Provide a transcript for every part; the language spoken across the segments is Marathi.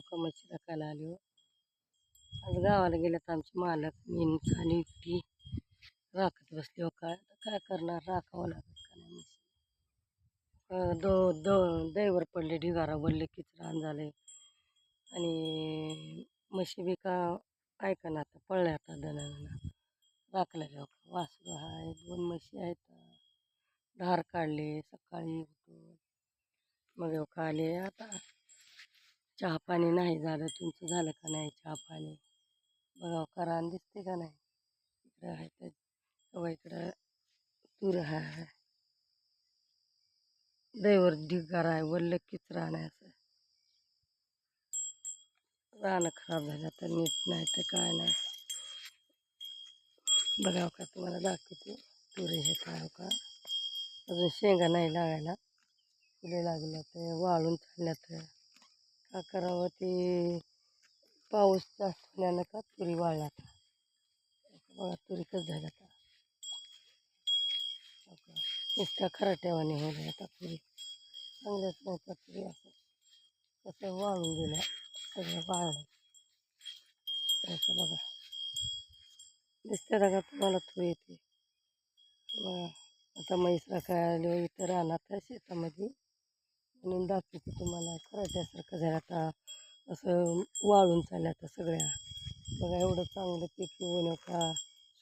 लोक मच्छी राखायला आली हो. आज गावाला गेल्यात आमचे मालक मी आणि एकटी राखत बसली हो. काय काय करणार? राखावं लागत का नाही म्हशी दो दो दैवर पडले ढिगारा बोलले किती रान झाले. आणि म्हशी बी का ऐका ना आता पळल्या आता दणानं. राखलेल्या हो वासरू आहे दोन म्हशी आहेत. धार काढले सकाळी उठून. मग हो का आले? आता चहा पाणी नाही झालं तुमचं झालं का नाही चहा पाणी बघा करान दिसते का नाही? इकडं आहे तर तेव्हा इकडं तूर आहे दैवर ढिगार आहे वल्ल किच रान आहे असं. रान खराब झालं तर नीट नाही तर काय नाही. बघाव का तुम्हाला दाखवते तुरे हे काय का? अजून शेंगा नाही लागायला. फुले लागल्या तर वाळून चालल्या तर का करावं ते? पाऊस जास्त होण्यानं का तुरी वाळल्या आता बघा तुरी कसं झाल्या आता. नुसत्या खराट्यावाने होत्या आता तुरी. चांगल्याच नाही तुरी असं कसं वाळून गेलं सगळं वाळलं. असं बघा. दिसते का तुम्हाला तुरी येते? बघा. आता म्हैस राखायला इथं राहणार शेतामध्ये. म्हणून दाखवते तुम्हाला खराट्यासारखं झालं आता. असं वाळून चालल्या आता सगळ्या. बघा एवढं चांगलं पीक येऊन का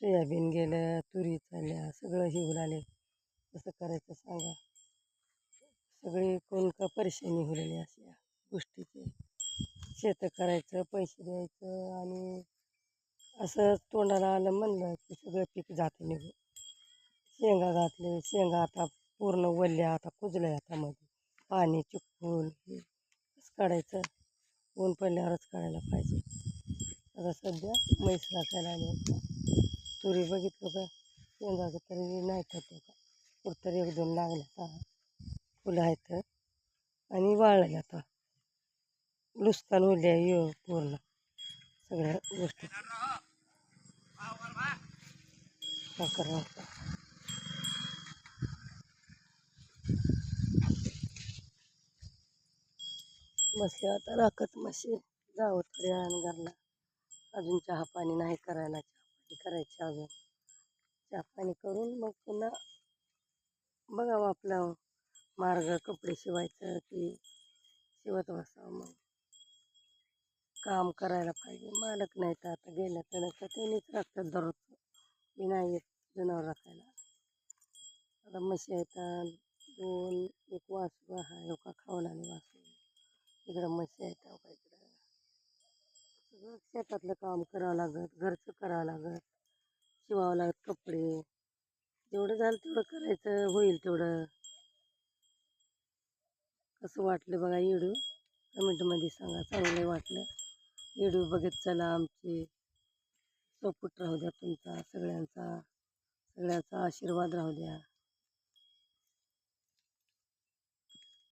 सोयाबीन गेलं तुरी चालल्या सगळं हिवून आले. कसं करायचं सांगा? सगळी कोण का परेशानी होलेली अशी या गोष्टीची. शेतं करायचं पैसे द्यायचं आणि असं तोंडाला आलं म्हणलं की सगळं पीक जातं निघून. शेंगा घातले शेंगा आता पूर्ण वल्ल्या आता कुजल्या आता मध्ये पाणी चिपकून काढायचं. ऊन पडल्यावरच काढायला पाहिजे. आता सध्या म्हैस राखायला आले होते. तुरी बघितलं का? शेंगा तरी नाही खात का कुठतरी एक दोन लागल्या आता. फुलं आहेत आणि वाळल्या आता. लुस्कान उरल्या ये पूर्ण सगळ्या गोष्टी काय करावं आता? बसले आता राखत म्हशी जावं तरी घरला अजून चहा पाणी नाही करायला. चहा पाणी करायची अजून. चहा पाणी करून मग पुन्हा बघावं आपलं मार्ग कपडे शिवायचं की शिवत बसावं मग. काम करायला पाहिजे. मालक नाही तर आता गेल्या तर तर त्यांनीच राखतात दररोज. मी नाही येत जनावर राखायला. आता म्हशी आहेत दोन एक वासू हा एका का आणि वासू इकडं म्हशी आहेत का इकडं. सगळं शेतातलं काम करावं लागत घरचं करावं लागत. शिवावं लागत कपडे. जेवढं झालं तेवढं करायचं होईल तेवढं. कसं वाटलं बघा येडू? कमेंटमध्ये सांगा. चांगलं वाटलं. येडू बघत चला आमचे. सपोर्ट राहू द्या तुमचा सगळ्यांचा. सगळ्यांचा आशीर्वाद राहू द्या.